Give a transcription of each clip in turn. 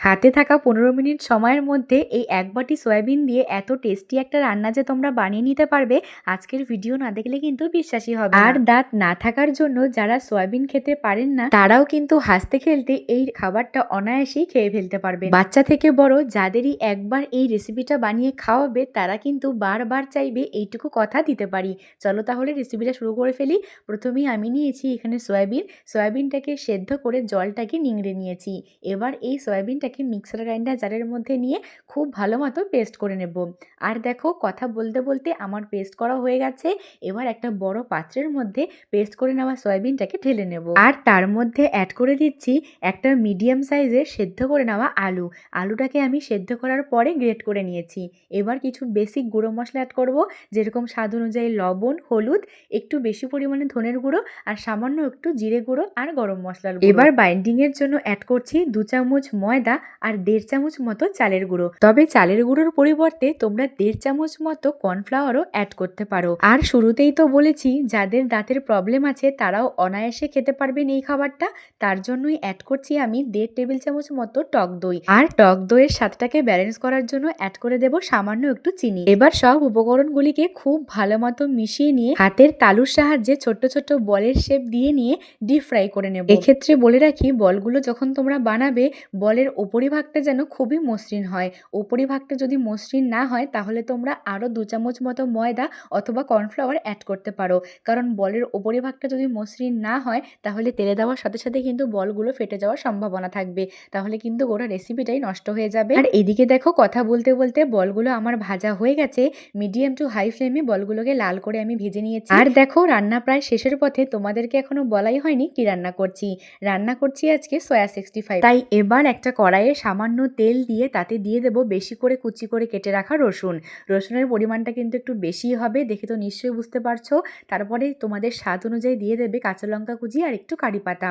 হাতে থাকা পনেরো মিনিট সময়ের মধ্যে এই এক বাটি সয়াবিন দিয়ে এত টেস্টি একটা রান্না যে তোমরা বানিয়ে নিতে পারবে, আজকের ভিডিও না দেখলে কিন্তু বিশ্বাসী হবে আর দাঁত না থাকার জন্য যারা সয়াবিন খেতে পারেন না, তারাও কিন্তু হাসতে খেলতে এই খাবারটা অনায়াসেই খেয়ে ফেলতে পারবে। বাচ্চা থেকে বড় যাদেরই একবার এই রেসিপিটা বানিয়ে খাওয়াবে, তারা কিন্তু বারবার চাইবে এইটুকু কথা দিতে পারি। চলো তাহলে রেসিপিটা শুরু করে ফেলি। প্রথমেই আমি নিয়েছি এখানে সয়াবিন। সয়াবিনটাকে সেদ্ধ করে জলটাকে নিংড়ে নিয়েছি। এবার এই সয়াবিনটাকে মিক্সার গ্রাইন্ডার জারের মধ্যে নিয়ে খুব ভালো মতো পেস্ট করে নেব। আর দেখো, কথা বলতে বলতে আমার পেস্ট করা হয়ে গেছে। এবার একটা বড় পাত্রের মধ্যে পেস্ট করে নেওয়া সয়াবিনটাকে ঢেলে নেব। আর তার মধ্যে অ্যাড করে দিচ্ছি একটা মিডিয়াম সাইজের সেদ্ধ করে নেওয়া আলু। আলুটাকে আমি সেদ্ধ করার পরে গ্রেট করে নিয়েছি। এবার কিছু বেসিক গুঁড়ো মশলা অ্যাড করব, যেরকম স্বাদ অনুযায়ী লবণ, হলুদ, একটু বেশি পরিমাণে ধনের গুঁড়ো আর সামান্য একটু জিরে গুঁড়ো আর গরম মশলার এবার বাইন্ডিংয়ের জন্য অ্যাড করছি দু চামচ ময়দা আর দেড় চামচ মতো চালের গুঁড়ো। তবে চালের গুঁড়োর পরিবর্তে তোমরা দেড় চামচ মতো কর্নফ্লাওয়ারও অ্যাড করতে পারো। আর শুরুতেই তো বলেছি, যাদের দাঁতের প্রবলেম আছে তারাও অনায়াসে খেতে পারবেন এই খাবারটা। তার জন্যই অ্যাড করছি আমি দেড় টেবিল চামচ মতো টক দই। আর টক দইয়ের স্বাদটাকে ব্যালেন্স করার জন্য অ্যাড করে দেব সামান্য একটু চিনি। এবার সব উপকরণগুলিকে খুব ভালো মতো মিশিয়ে নিয়ে হাতের তালুর সাহায্যে ছোট্ট ছোট্ট বলের শেপ দিয়ে নিয়ে ডিপ ফ্রাই করে নেব। এক্ষেত্রে বলে রাখি, বলগুলো যখন তোমরা বানাবে, বলের উপরিভাগটা যেন খুবই মসৃণ হয়। উপরিভাগটা যদি মসৃণ না হয়, তাহলে তোমরা আরও দু চামচ মতো ময়দা অথবা কর্নফ্লাওয়ার অ্যাড করতে পারো। কারণ বলের উপরিভাগটা যদি মসৃণ না হয়, তাহলে তেলে দেওয়ার সাথে সাথে কিন্তু বলগুলো ফেটে যাওয়ার সম্ভাবনা থাকবে। তাহলে কিন্তু গোটা রেসিপিটাই নষ্ট হয়ে যাবে। আর এদিকে দেখো, কথা বলতে বলতে বলগুলো আমার ভাজা হয়ে গেছে। মিডিয়াম টু হাই ফ্লেমে বলগুলোকে লাল করে আমি ভেজে নিয়েছি। আর দেখো, রান্না প্রায় শেষের পথে তোমাদেরকে এখনও বলাই হয়নি কি রান্না করছি। রান্না করছি আজকে সয়া সিক্সটি ফাইভ তাই এবার একটা কড়াইয়ে সামান্য তেল দিয়ে তাতে দিয়ে দেবো বেশি করে কুচি করে কেটে রাখা রসুন। রসুনের পরিমাণটা কিন্তু একটু বেশি হবে, দেখে তো নিশ্চয়ই বুঝতে পারছ। তারপরে তোমাদের স্বাদ অনুযায়ী দিয়ে দেবে কাঁচা লঙ্কা কুচি আর একটু কারি পাতা।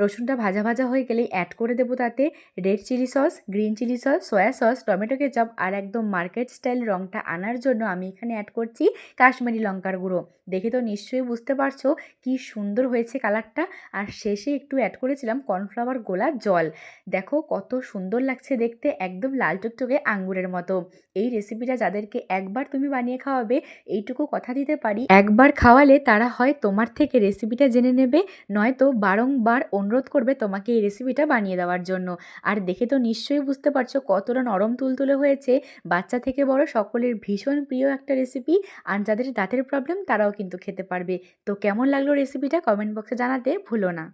রসুনটা ভাজা ভাজা হয়ে গেলেই অ্যাড করে দেবো তাতে red chilli sauce green chilli sauce soya sauce tomato ketchup আর একদম মার্কেট স্টাইল রঙটা আনার জন্য আমি এখানে অ্যাড করছি কাশ্মীরি লঙ্কার গুঁড়ো। দেখে তো নিশ্চয়ই বুঝতে পারছ কি সুন্দর হয়েছে কালারটা আর শেষে একটু অ্যাড করেছিলাম কর্নফ্লাওয়ার গোলা জল। দেখো কত সুন্দর লাগছে দেখতে, একদম লাল টুকটুকে আঙ্গুরের মতো। এই রেসিপিটা যাদেরকে একবার তুমি বানিয়ে খাওয়াবে, এইটুকু কথা দিতে পারি। একবার খাওয়ালে তারা হয় তোমার থেকে রেসিপিটা জেনে নেবে, নয়তো বারংবার অনুরোধ করবে তোমাকে এই রেসিপিটা বানিয়ে দেওয়ার জন্য। আর দেখে তো নিশ্চয়ই বুঝতে পারছ কতটা নরম তুলতুলে হয়েছে। বাচ্চা থেকে বড় সকলের ভীষণ প্রিয় একটা রেসিপি আর যাদের দাঁতের প্রবলেম তারাও কিন্তু খেতে পারবে। তো কেমন লাগল রেসিপিটা কমেন্ট বক্সে জানাতে ভুলো না।